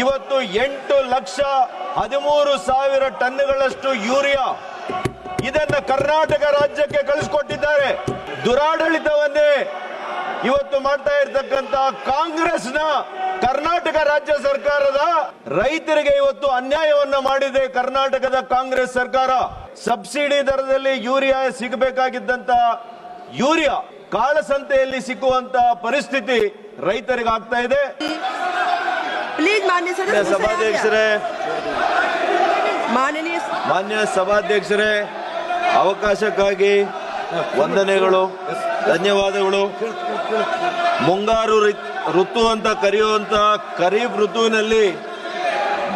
ಇವತ್ತು ಎಂಟು ಲಕ್ಷ ಹದಿಮೂರು ಸಾವಿರ ಟನ್ಗಳಷ್ಟು ಯೂರಿಯಾ ಇದನ್ನ ಕರ್ನಾಟಕ ರಾಜ್ಯಕ್ಕೆ ಕಳಿಸ್ಕೊಟ್ಟಿದ್ದಾರೆ. ದುರಾಡಳಿತವನ್ನೇ ಇವತ್ತು ಮಾಡ್ತಾ ಇರ್ತಕ್ಕಂತ ಕಾಂಗ್ರೆಸ್ನ ಕರ್ನಾಟಕ ರಾಜ್ಯ ಸರ್ಕಾರದ ರೈತರಿಗೆ ಇವತ್ತು ಅನ್ಯಾಯವನ್ನ ಮಾಡಿದೆ ಕರ್ನಾಟಕದ ಕಾಂಗ್ರೆಸ್ ಸರ್ಕಾರ. ಸಬ್ಸಿಡಿ ದರದಲ್ಲಿ ಯೂರಿಯಾ ಸಿಗಬೇಕಾಗಿದ್ದಂತ ಯೂರಿಯಾ ಕಾಳಸಂತೆಯಲ್ಲಿ ಸಿಕ್ಕುವಂತ ಪರಿಸ್ಥಿತಿ ರೈತರಿಗೆ ಆಗ್ತಾ ಇದೆ. ಪ್ಲೀಸ್ ಮಾನ್ಯ ಸಭಾಧ್ಯಕ್ಷರೇ. ಮಾನನೀಯ ಮಾನ್ಯ ಸಭಾಧ್ಯಕ್ಷರೇ ಅವಕಾಶಕ್ಕಾಗಿ ವಂದನೆಗಳು ಧನ್ಯವಾದಗಳು. ಮುಂಗಾರು ಋತು ಅಂತ ಕರೆಯುವಂಥ ಖರೀಫ್ ಋತುವಿನಲ್ಲಿ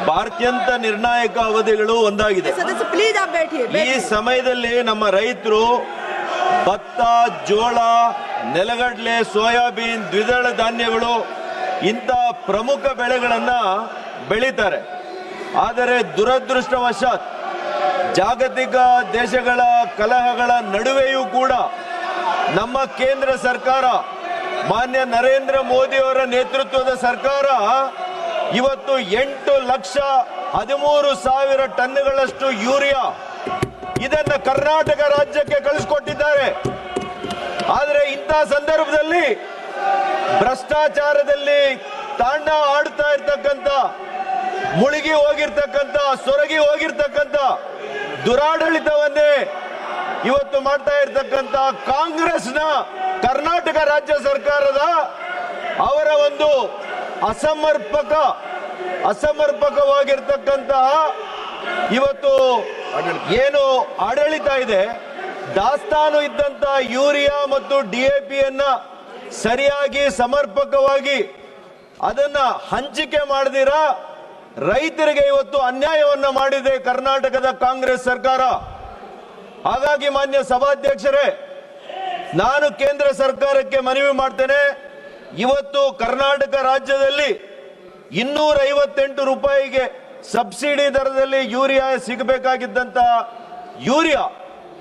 ಭಾರತ್ಯಂತ ನಿರ್ಣಾಯಕ ಅವಧಿಗಳು ಒಂದಾಗಿದೆ. ಈ ಸಮಯದಲ್ಲಿ ನಮ್ಮ ರೈತರು ಭತ್ತ ಜೋಳ ನೆಲಗಡಲೆ ಸೋಯಾಬೀನ್ ದ್ವಿದಳ ಧಾನ್ಯಗಳು ಇಂಥ ಪ್ರಮುಖ ಬೆಳೆಗಳನ್ನು ಬೆಳೀತಾರೆ. ಆದರೆ ದುರದೃಷ್ಟವಶಾತ್ ಜಾಗತಿಕ ದೇಶಗಳ ಕಲಹಗಳ ನಡುವೆಯೂ ಕೂಡ ನಮ್ಮ ಕೇಂದ್ರ ಸರ್ಕಾರ, ಮಾನ್ಯ ನರೇಂದ್ರ ಮೋದಿಯವರ ನೇತೃತ್ವದ ಸರ್ಕಾರ ಇವತ್ತು ಎಂಟು ಲಕ್ಷ ಹದಿಮೂರು ಸಾವಿರ ಟನ್ಗಳಷ್ಟು ಯೂರಿಯಾ ಇದನ್ನು ಕರ್ನಾಟಕ ರಾಜ್ಯಕ್ಕೆ ಕಳಿಸ್ಕೊಟ್ಟಿದ್ದಾರೆ. ಆದರೆ ಇಂಥ ಸಂದರ್ಭದಲ್ಲಿ ಭ್ರಷ್ಟಾಚಾರದಲ್ಲಿ ತಾಂಡ ಆಡ್ತಾ ಇರ್ತಕ್ಕಂತ ಮುಳುಗಿ ಹೋಗಿರ್ತಕ್ಕಂಥ, ಸೊರಗಿ ಹೋಗಿರ್ತಕ್ಕಂಥ ದುರಾಡಳಿತವನ್ನೇ ಇವತ್ತು ಮಾಡ್ತಾ ಇರ್ತಕ್ಕಂತ ಕಾಂಗ್ರೆಸ್ನ ಕರ್ನಾಟಕ ರಾಜ್ಯ ಸರ್ಕಾರದ ಅವರ ಒಂದು ಅಸಮರ್ಪಕ ಅಸಮರ್ಪಕವಾಗಿರ್ತಕ್ಕಂತಹ ಇವತ್ತು ಏನು ಆಡಳಿತ ಇದೆ, ದಾಸ್ತಾನು ಇದ್ದಂತ ಯೂರಿಯಾ ಮತ್ತು ಡಿಎಪಿಯನ್ನ ಸರಿಯಾಗಿ ಸಮರ್ಪಕವಾಗಿ ಅದನ್ನ ಹಂಚಿಕೆ ಮಾಡದಿರಾ? ರೈತರಿಗೆ ಇವತ್ತು ಅನ್ಯಾಯವನ್ನ ಮಾಡಿದೆ ಕರ್ನಾಟಕದ ಕಾಂಗ್ರೆಸ್ ಸರ್ಕಾರ. ಹಾಗಾಗಿ ಮಾನ್ಯ ಸಭಾಧ್ಯಕ್ಷರೇ, ನಾನು ಕೇಂದ್ರ ಸರ್ಕಾರಕ್ಕೆ ಮನವಿ ಮಾಡ್ತೇನೆ. ಇವತ್ತು ಕರ್ನಾಟಕ ರಾಜ್ಯದಲ್ಲಿ ಇನ್ನೂರ ಐವತ್ತೆಂಟು ರೂಪಾಯಿಗೆ ಸಬ್ಸಿಡಿ ದರದಲ್ಲಿ ಯೂರಿಯಾ ಸಿಗಬೇಕಾಗಿದ್ದಂತ ಯೂರಿಯಾ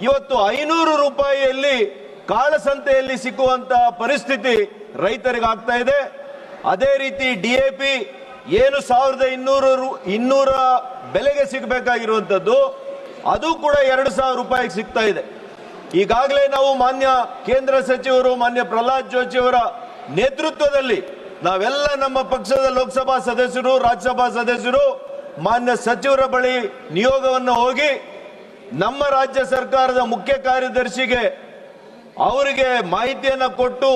ಇವತ್ತು ಐನೂರು ರೂಪಾಯಿಯಲ್ಲಿ ಕಾಳಸಂತೆಯಲ್ಲಿ ಸಿಕ್ಕುವಂತಹ ಪರಿಸ್ಥಿತಿ ರೈತರಿಗೆ ಆಗ್ತಾ ಇದೆ. ಅದೇ ರೀತಿ ಡಿಎಪಿ ಏನು ಸಾವಿರದ ಇನ್ನೂರು ಇನ್ನೂರ ಬೆಲೆಗೆ ಸಿಗಬೇಕಾಗಿರುವಂತದ್ದು ಅದು ಕೂಡ ಎರಡು ಸಾವಿರ ರೂಪಾಯಿಗೆ ಸಿಗ್ತಾ ಇದೆ. ಈಗಾಗಲೇ ನಾವು ಮಾನ್ಯ ಕೇಂದ್ರ ಸಚಿವರು, ಮಾನ್ಯ ಪ್ರಹ್ಲಾದ್ ಜೋಶಿ ಅವರ ನೇತೃತ್ವದಲ್ಲಿ ನಾವೆಲ್ಲ ನಮ್ಮ ಪಕ್ಷದ ಲೋಕಸಭಾ ಸದಸ್ಯರು, ರಾಜ್ಯಸಭಾ ಸದಸ್ಯರು, ಮಾನ್ಯ ಸಚಿವರ ಬಳಿ ನಿಯೋಗವನ್ನು ಹೋಗಿ ನಮ್ಮ ರಾಜ್ಯ ಸರ್ಕಾರದ ಮುಖ್ಯ ಕಾರ್ಯದರ್ಶಿಗೆ ಅವರಿಗೆ ಮಾಹಿತಿಯನ್ನು ಕೊಟ್ಟು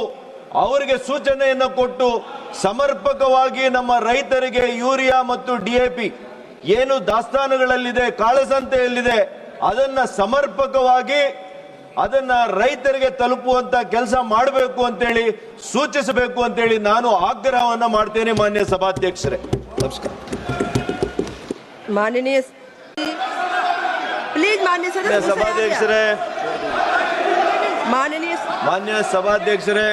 ಅವರಿಗೆ ಸೂಚನೆಯನ್ನು ಕೊಟ್ಟು ಸಮರ್ಪಕವಾಗಿ ನಮ್ಮ ರೈತರಿಗೆ ಯೂರಿಯಾ ಮತ್ತು ಡಿಎಪಿ ಏನು ದಾಸ್ತಾನುಗಳಲ್ಲಿದೆ ಕಾಳಸಂತೆಯಲ್ಲಿದೆ ಅದನ್ನ ಸಮರ್ಪಕವಾಗಿ ಅದನ್ನ ರೈತರಿಗೆ ತಲುಪುವಂತ ಕೆಲಸ ಮಾಡಬೇಕು ಅಂತೇಳಿ ಸೂಚಿಸಬೇಕು ಅಂತೇಳಿ ನಾನು ಆಗ್ರಹವನ್ನ ಮಾಡ್ತೇನೆ ಮಾನ್ಯ ಸಭಾಧ್ಯಕ್ಷರೇ. ನಮಸ್ಕಾರ. ಮಾನ್ಯ ಸಭಾಧ್ಯಕ್ಷರೇ ಮಾನನೀಯ ಮಾನ್ಯ ಸಭಾಧ್ಯಕ್ಷರೇ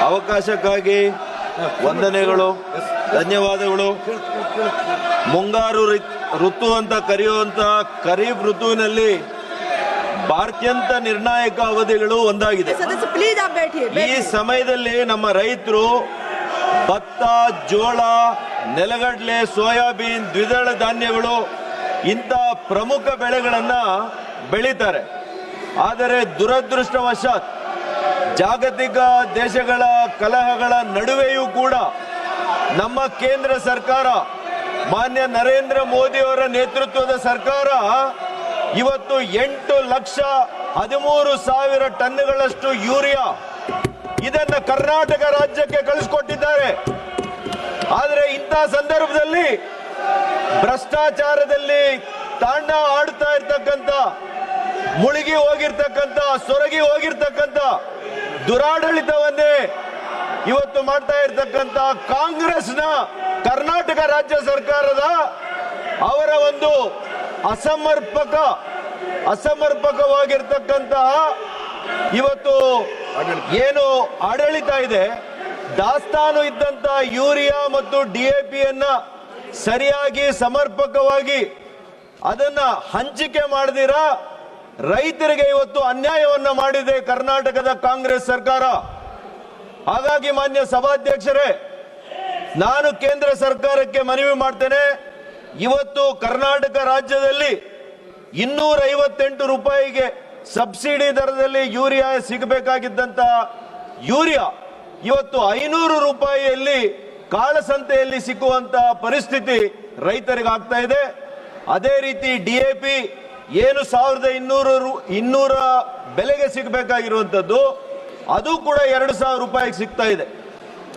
ಅವಕಾಶಕ್ಕಾಗಿ ವಂದನೆಗಳು ಧನ್ಯವಾದಗಳು. ಮುಂಗಾರು ಋತು ಅಂತ ಕರೆಯುವಂಥ ಖರೀಫ್ ಋತುವಿನಲ್ಲಿ ಭಾರತ್ಯಂತ ನಿರ್ಣಾಯಕ ಅವಧಿಗಳು ಒಂದಾಗಿದೆ. ಈ ಸಮಯದಲ್ಲಿ ನಮ್ಮ ರೈತರು ಭತ್ತ ಜೋಳ ನೆಲಗಡಲೆ ಸೋಯಾಬೀನ್ ದ್ವಿದಳ ಧಾನ್ಯಗಳು ಇಂಥ ಪ್ರಮುಖ ಬೆಳೆಗಳನ್ನು ಬೆಳೀತಾರೆ. ಆದರೆ ದುರದೃಷ್ಟವಶಾತ್ ಜಾಗತಿಕ ದೇಶಗಳ ಕಲಹಗಳ ನಡುವೆಯೂ ಕೂಡ ನಮ್ಮ ಕೇಂದ್ರ ಸರ್ಕಾರ, ಮಾನ್ಯ ನರೇಂದ್ರ ಮೋದಿಯವರ ನೇತೃತ್ವದ ಸರ್ಕಾರ ಇವತ್ತು ಎಂಟು ಲಕ್ಷ ಹದಿಮೂರು ಸಾವಿರ ಟನ್ಗಳಷ್ಟು ಯೂರಿಯಾ ಇದನ್ನು ಕರ್ನಾಟಕ ರಾಜ್ಯಕ್ಕೆ ಕಳಿಸ್ಕೊಟ್ಟಿದ್ದಾರೆ. ಆದರೆ ಇಂತಹ ಸಂದರ್ಭದಲ್ಲಿ ಭ್ರಷ್ಟಾಚಾರದಲ್ಲಿ ತಾಂಡ ಆಡ್ತಾ ಇರ್ತಕ್ಕಂಥ ಮುಳುಗಿ ಹೋಗಿರ್ತಕ್ಕಂಥ, ಸೊರಗಿ ಹೋಗಿರ್ತಕ್ಕಂಥ ದುರಾಡಳಿತವನ್ನೇ ಇವತ್ತು ಮಾಡ್ತಾ ಇರ್ತಕ್ಕಂಥ ಕಾಂಗ್ರೆಸ್ನ ಕರ್ನಾಟಕ ರಾಜ್ಯ ಸರ್ಕಾರದ ಅವರ ಒಂದು ಅಸಮರ್ಪಕ ಅಸಮರ್ಪಕವಾಗಿರ್ತಕ್ಕಂತಹ ಇವತ್ತು ಏನು ಆಡಳಿತ ಇದೆ, ದಾಸ್ತಾನು ಇದ್ದಂತ ಯೂರಿಯಾ ಮತ್ತು ಡಿಎಪಿಯನ್ನ ಸರಿಯಾಗಿ ಸಮರ್ಪಕವಾಗಿ ಅದನ್ನ ಹಂಚಿಕೆ ಮಾಡದಿರಾ? ರೈತರಿಗೆ ಇವತ್ತು ಅನ್ಯಾಯವನ್ನ ಮಾಡಿದೆ ಕರ್ನಾಟಕದ ಕಾಂಗ್ರೆಸ್ ಸರ್ಕಾರ. ಹಾಗಾಗಿ ಮಾನ್ಯ ಸಭಾಧ್ಯಕ್ಷರೇ, ನಾನು ಕೇಂದ್ರ ಸರ್ಕಾರಕ್ಕೆ ಮನವಿ ಮಾಡ್ತೇನೆ. ಇವತ್ತು ಕರ್ನಾಟಕ ರಾಜ್ಯದಲ್ಲಿ ಇನ್ನೂರ ಐವತ್ತೆಂಟು ರೂಪಾಯಿಗೆ ಸಬ್ಸಿಡಿ ದರದಲ್ಲಿ ಯೂರಿಯಾ ಸಿಗಬೇಕಾಗಿದ್ದಂತ ಯೂರಿಯಾ ಇವತ್ತು ಐನೂರು ರೂಪಾಯಿಯಲ್ಲಿ ಕಾಳಸಂತೆಯಲ್ಲಿ ಸಿಕ್ಕುವಂತಹ ಪರಿಸ್ಥಿತಿ ರೈತರಿಗಾಗ್ತಾ ಇದೆ. ಅದೇ ರೀತಿ ಡಿಎಪಿ ಏನು ಸಾವಿರದ ಇನ್ನೂರು ಇನ್ನೂರ ಬೆಲೆಗೆ ಸಿಗಬೇಕಾಗಿರುವಂಥದ್ದು, ಅದು ಕೂಡ ಎರಡು ಸಾವಿರ ರೂಪಾಯಿಗೆ ಸಿಗ್ತಾ ಇದೆ.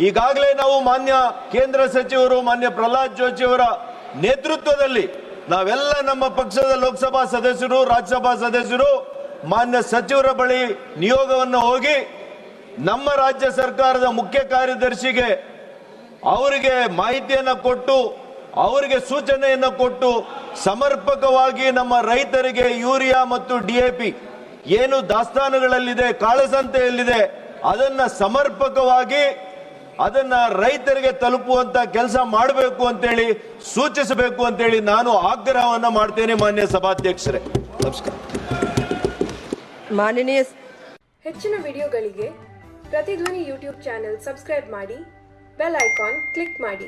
ಈಗಾಗಲೇ ನಾವು ಮಾನ್ಯ ಕೇಂದ್ರ ಸಚಿವರು, ಮಾನ್ಯ ಪ್ರಹ್ಲಾದ್ ಜೋಶಿ ಅವರ ನೇತೃತ್ವದಲ್ಲಿ ನಾವೆಲ್ಲ ನಮ್ಮ ಪಕ್ಷದ ಲೋಕಸಭಾ ಸದಸ್ಯರು, ರಾಜ್ಯಸಭಾ ಸದಸ್ಯರು, ಮಾನ್ಯ ಸಚಿವರ ಬಳಿ ನಿಯೋಗವನ್ನು ಹೋಗಿ ನಮ್ಮ ರಾಜ್ಯ ಸರ್ಕಾರದ ಮುಖ್ಯ ಕಾರ್ಯದರ್ಶಿಗೆ ಅವರಿಗೆ ಮಾಹಿತಿಯನ್ನು ಕೊಟ್ಟು ಅವರಿಗೆ ಸೂಚನೆಯನ್ನು ಕೊಟ್ಟು ಸಮರ್ಪಕವಾಗಿ ನಮ್ಮ ರೈತರಿಗೆ ಯೂರಿಯಾ ಮತ್ತು ಡಿಎಪಿ ಏನು ದಾಸ್ತಾನುಗಳಲ್ಲಿದೆ ಕಾಳಸಂತೆಯಲ್ಲಿದೆ ಅದನ್ನ ಸಮರ್ಪಕವಾಗಿ ಅದನ್ನ ರೈತರಿಗೆ ತಲುಪುವಂತ ಕೆಲಸ ಮಾಡಬೇಕು ಅಂತೇಳಿ ಸೂಚಿಸಬೇಕು ಅಂತೇಳಿ ನಾನು ಆಗ್ರಹವನ್ನು ಮಾಡ್ತೇನೆ ಮಾನ್ಯ ಸಭಾಧ್ಯಕ್ಷರೇ. ನಮಸ್ಕಾರ. ಮಾನನೀಯ ಹೆಚ್ಚಿನ ವಿಡಿಯೋಗಳಿಗೆ ಪ್ರತಿಧ್ವನಿ ಯೂಟ್ಯೂಬ್ ಚಾನೆಲ್ ಸಬ್ಸ್ಕ್ರೈಬ್ ಮಾಡಿ ಬೆಲ್ ಐಕಾನ್ ಕ್ಲಿಕ್ ಮಾಡಿ.